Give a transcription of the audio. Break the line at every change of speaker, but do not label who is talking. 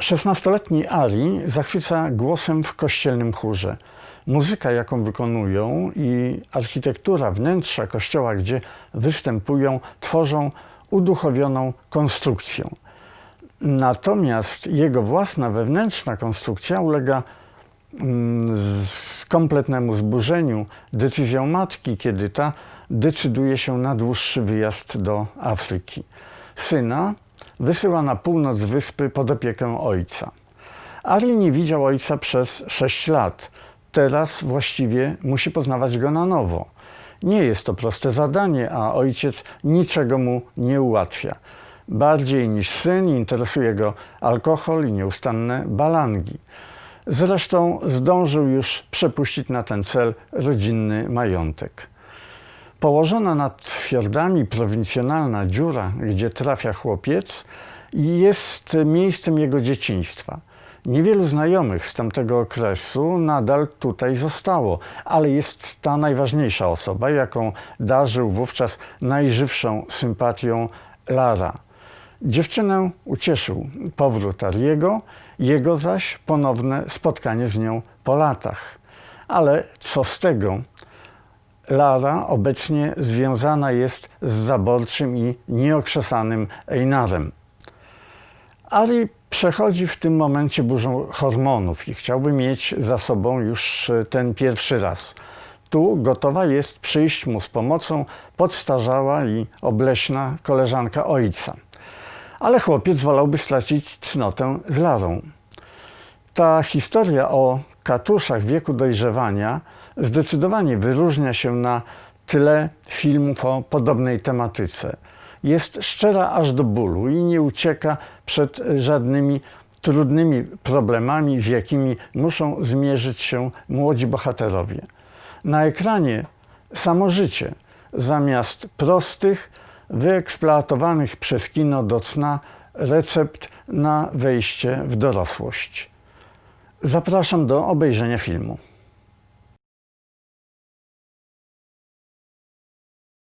16-letni Ari zachwyca głosem w kościelnym chórze. Muzyka, jaką wykonują i architektura wnętrza kościoła, gdzie występują, tworzą uduchowioną konstrukcję. Natomiast jego własna wewnętrzna konstrukcja ulega mm, kompletnemu zburzeniu decyzją matki, kiedy ta decyduje się na dłuższy wyjazd do Afryki. Syna wysyła na północ wyspy pod opiekę ojca. Ari nie widział ojca przez 6 lat. Teraz właściwie musi poznawać go na nowo. Nie jest to proste zadanie, a ojciec niczego mu nie ułatwia. Bardziej niż syn interesuje go alkohol i nieustanne balangi. Zresztą zdążył już przepuścić na ten cel rodzinny majątek. Położona nad fiordami prowincjonalna dziura, gdzie trafia chłopiec, jest miejscem jego dzieciństwa. Niewielu znajomych z tamtego okresu nadal tutaj zostało, ale jest ta najważniejsza osoba, jaką darzył wówczas najżywszą sympatią Lara. Dziewczynę ucieszył powrót Ariego, jego zaś ponowne spotkanie z nią po latach. Ale co z tego? Lara obecnie związana jest z zaborczym i nieokrzesanym Einarem. Ari przechodzi w tym momencie burzę hormonów i chciałby mieć za sobą już e, ten pierwszy raz. Tu gotowa jest przyjść mu z pomocą podstarzała i obleśna koleżanka ojca. Ale chłopiec wolałby stracić cnotę z Larą. Ta historia o katuszach wieku dojrzewania zdecydowanie wyróżnia się na tyle filmów o podobnej tematyce. Jest szczera aż do bólu i nie ucieka przed żadnymi trudnymi problemami, z jakimi muszą zmierzyć się młodzi bohaterowie. Na ekranie samo życie, zamiast prostych, wyeksploatowanych przez kino do cna recept na wejście w dorosłość. Zapraszam do obejrzenia filmu.